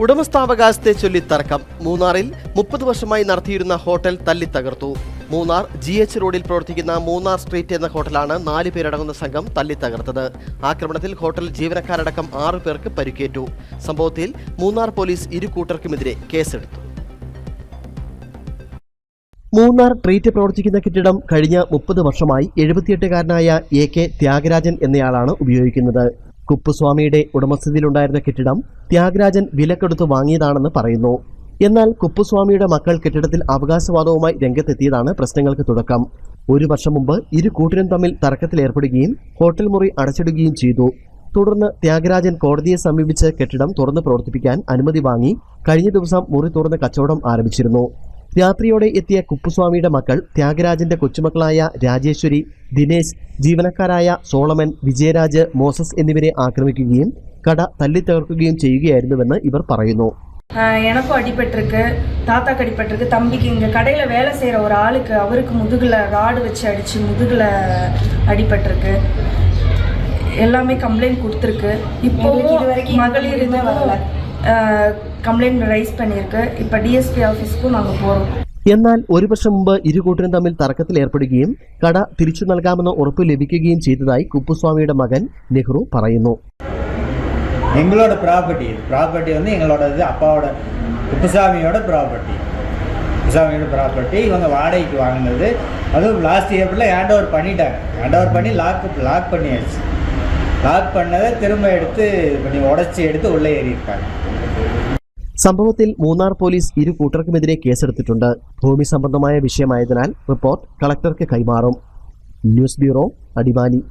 ഉടമസ്ഥാവകാശത്തെ ചൊല്ലി തർക്കം മൂന്നാറിൽ മുപ്പത് വർഷമായി നടത്തിയിരുന്ന ഹോട്ടൽ തല്ലി തകർത്തു. മൂന്നാർ ജി എച്ച് റോഡിൽ പ്രവർത്തിക്കുന്ന മൂന്നാർ സ്ട്രീറ്റ് എന്ന ഹോട്ടലാണ് നാല് പേരടങ്ങുന്ന സംഘം തല്ലി തകർത്തത്. ആക്രമണത്തിൽ ഹോട്ടൽ ജീവനക്കാരടക്കം ആറു പേർക്ക് പരിക്കേറ്റു. സംഭവത്തിൽ മൂന്നാർ പോലീസ് ഇരു കൂട്ടർക്കുമെതിരെ കേസെടുത്തു. മൂന്നാർ ട്രീറ്റ് പ്രവർത്തിക്കുന്ന കെട്ടിടം കഴിഞ്ഞ മുപ്പത് വർഷമായി എഴുപത്തിയെട്ടുകാരനായ എ കെ ത്യാഗരാജൻ എന്നയാളാണ് ഉപയോഗിക്കുന്നത്. കുപ്പുസ്വാമിയുടെ ഉടമസ്ഥതയിലുണ്ടായിരുന്ന കെട്ടിടം ത്യാഗരാജൻ വിലക്കെടുത്ത് വാങ്ങിയതാണെന്ന് പറയുന്നു. എന്നാൽ കുപ്പുസ്വാമിയുടെ മക്കൾ കെട്ടിടത്തിൽ അവകാശവാദവുമായി രംഗത്തെത്തിയതാണ് പ്രശ്നങ്ങൾക്ക് തുടക്കം. ഒരു വർഷം മുമ്പ് ഇരു കൂട്ടരും തമ്മിൽ തർക്കത്തിലേർപ്പെടുകയും ഹോട്ടൽ മുറി അടച്ചിടുകയും ചെയ്തു. തുടർന്ന് ത്യാഗരാജൻ കോടതിയെ സമീപിച്ച് കെട്ടിടം തുറന്ന് പ്രവർത്തിപ്പിക്കാൻ അനുമതി വാങ്ങി കഴിഞ്ഞ ദിവസം മുറി തുറന്ന് കച്ചവടം ആരംഭിച്ചിരുന്നു. രാത്രിയോടെ എത്തിയ കുപ്പുസ്വാമിയുടെ മക്കൾ ത്യാഗരാജന്റെ കൊച്ചുമക്കളായ രാജേശ്വരി ദിനേശ് ജീവനക്കാരായ സോളമൻ വിജയരാജ് മോസസ് എന്നിവരെ ആക്രമിക്കുകയും കട തല്ലിത്തകർക്കുകയും ചെയ്യുകയായിരുന്നുവെന്ന് ഇവർ പറയുന്നു ஆஹ் எனக்கும் அடிபட்டிருக்கு தாத்தாக்கு அடிபட்டிருக்கு தம்பிக்கு இங்கே கடையில் வேலை செய்கிற ஒரு ஆளுக்கு அவருக்கு முதுகில் ராடு வச்சு அடித்து முதுகில் அடிபட்டிருக்கு எல்லாமே கம்ப்ளைண்ட் கொடுத்துருக்கு இப்போ எங்களுக்கு இது வரைக்கும் எந்த மகளிர் முடிவுமே வரல. கம்ப்ளைண்ட் ரைஸ் பண்ணியிருக்கு இப்போ டிஎஸ்பி ஆஃபீஸ்க்கும் நாங்கள் போகிறோம் എന്നാൽ ഒരു വർഷം മുമ്പ് ഇരു കൂട്ടരും തമ്മിൽ തർക്കത്തിലേർപ്പെടുകയും കട തിരിച്ചു നൽകാമെന്ന ഉറപ്പ് ലഭിക്കുകയും ചെയ്തതായി കുപ്പുസ്വാമിയുടെ മകൻ നെഹ്റു പറയുന്നു எங்களோட ப்ராப்பர்ட்டி இது ப்ராப்பர்ட்டி வந்து எங்களோட இது அப்பாவோட குப்புசாமியோட ப்ராப்பர்ட்டி குப்புசாமியோட ப்ராப்பர்ட்டி இவங்க வாடகைக்கு வாங்கினது அதுவும் லாஸ்ட் இயர்ல ஹேண்ட் ஓவர் பண்ணிட்டாங்க ஹேண்ட் ஓவர் பண்ணி லாக் லாக் பண்ணியாச்சு லாக் பண்ணதை திரும்ப எடுத்து இது பண்ணி உடச்சி எடுத்து உள்ளே ஏறியிருக்காங்க സംഭവത്തിൽ മൂന്നാർ പോലീസ് ഇരു കൂട്ടർക്കുമെതിരെ കേസെടുത്തിട്ടുണ്ട് ഭൂമി സംബന്ധമായ വിഷയമായതിനാൽ റിപ്പോർട്ട് കളക്ടർക്ക് കൈമാറും ന്യൂസ് ബ്യൂറോ അടിമാലി